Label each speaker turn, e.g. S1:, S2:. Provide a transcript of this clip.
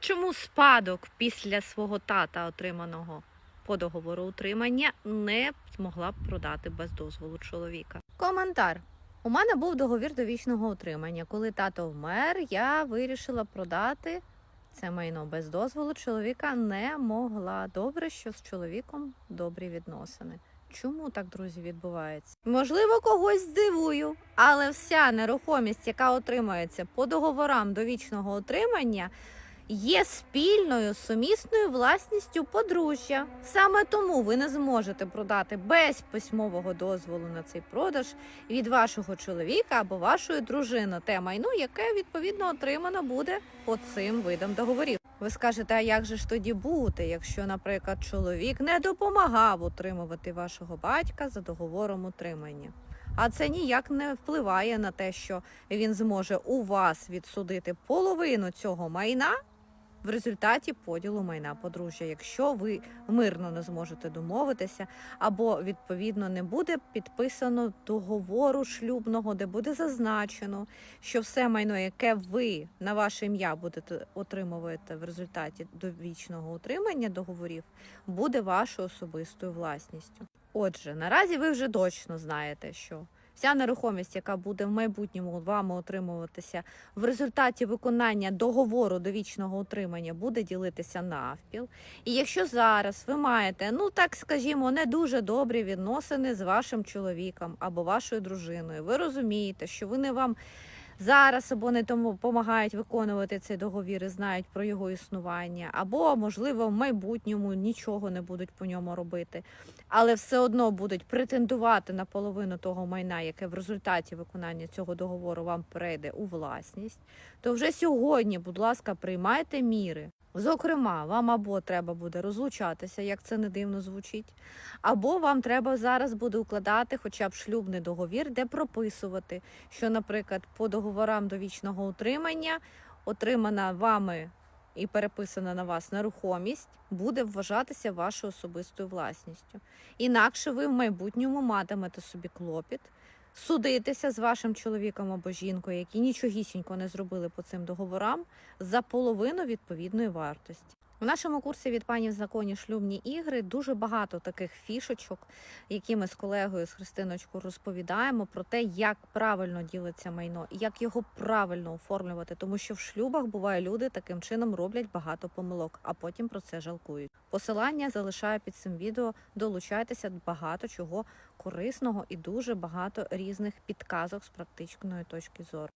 S1: Чому спадок після свого тата, отриманого по договору утримання, не змогла б продати без дозволу чоловіка? Коментар. У мене був договір довічного утримання. Коли тато вмер, я вирішила продати це майно без дозволу чоловіка не могла. Добре, що з чоловіком добрі відносини. Чому так, друзі, відбувається? Можливо, когось здивую, але вся нерухомість, яка отримується по договорам довічного утримання, є спільною сумісною власністю подружжя. Саме тому ви не зможете продати без письмового дозволу на цей продаж від вашого чоловіка або вашої дружини те майно, яке відповідно отримано буде по цим видам договорів. Ви скажете, а як же ж тоді бути, якщо, наприклад, чоловік не допомагав утримувати вашого батька за договором утримання? А це ніяк не впливає на те, що він зможе у вас відсудити половину цього майна в результаті поділу майна подружжя, якщо ви мирно не зможете домовитися, або відповідно не буде підписано договору шлюбного, де буде зазначено, що все майно, яке ви на ваше ім'я будете отримувати в результаті довічного утримання договорів, буде вашою особистою власністю. Отже, наразі ви вже точно знаєте, що вся нерухомість, яка буде в майбутньому вами отримуватися в результаті виконання договору довічного утримання, буде ділитися навпіл. І якщо зараз ви маєте, ну так скажімо, не дуже добрі відносини з вашим чоловіком або вашою дружиною, ви розумієте, що вони вам зараз або не тому допомагають виконувати цей договір і знають про його існування, або, можливо, в майбутньому нічого не будуть по ньому робити, але все одно будуть претендувати на половину того майна, яке в результаті виконання цього договору вам перейде у власність, то вже сьогодні, будь ласка, приймайте міри. Зокрема, вам або треба буде розлучатися, як це не дивно звучить, або вам треба зараз буде укладати хоча б шлюбний договір, де прописувати, що, наприклад, по договорам довічного утримання отримана вами і переписана на вас нерухомість буде вважатися вашою особистою власністю. Інакше ви в майбутньому матимете собі клопіт судитися з вашим чоловіком або жінкою, які нічогісінько не зробили по цим договорам, за половину відповідної вартості. У нашому курсі від пані в законі шлюбні ігри дуже багато таких фішечок, які ми з колегою з Христиночкою розповідаємо про те, як правильно ділиться майно як його правильно оформлювати, тому що в шлюбах буває люди таким чином роблять багато помилок, а потім про це жалкують. Посилання залишаю під цим відео. Долучайтеся багато чого корисного і дуже багато різних підказок з практичної точки зору.